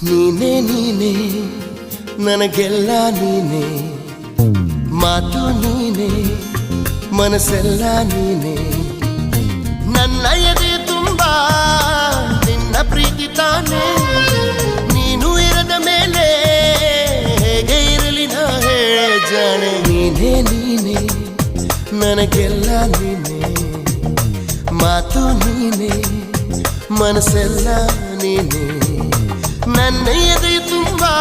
ನೀನೇ ನೀನೇ, ನನಗೆಲ್ಲ ನೀನೇ. ಮಾತು ನೀನೇ, ಮನಸ್ಸೆಲ್ಲ ನೀನೇ. ನನ್ನ ಎದೆ ತುಂಬ, ನಿನ್ನ ಪ್ರೀತಿ ತಾನೇ. ನೀನು ಇರದ ಮೇಲೆ, ಹೇಗೆ ಇರಲಿ ನಾ ಹೇಳೆ ನೀನೆ ನೀನೇ ನೀನೇ, ನನಗೆಲ್ಲ ನೀನೇ. ಮಾತು ನೀನೇ, ಮನಸ್ಸೆಲ್ಲ ನೀನೇ. నన్ను ఎదుగుతుందా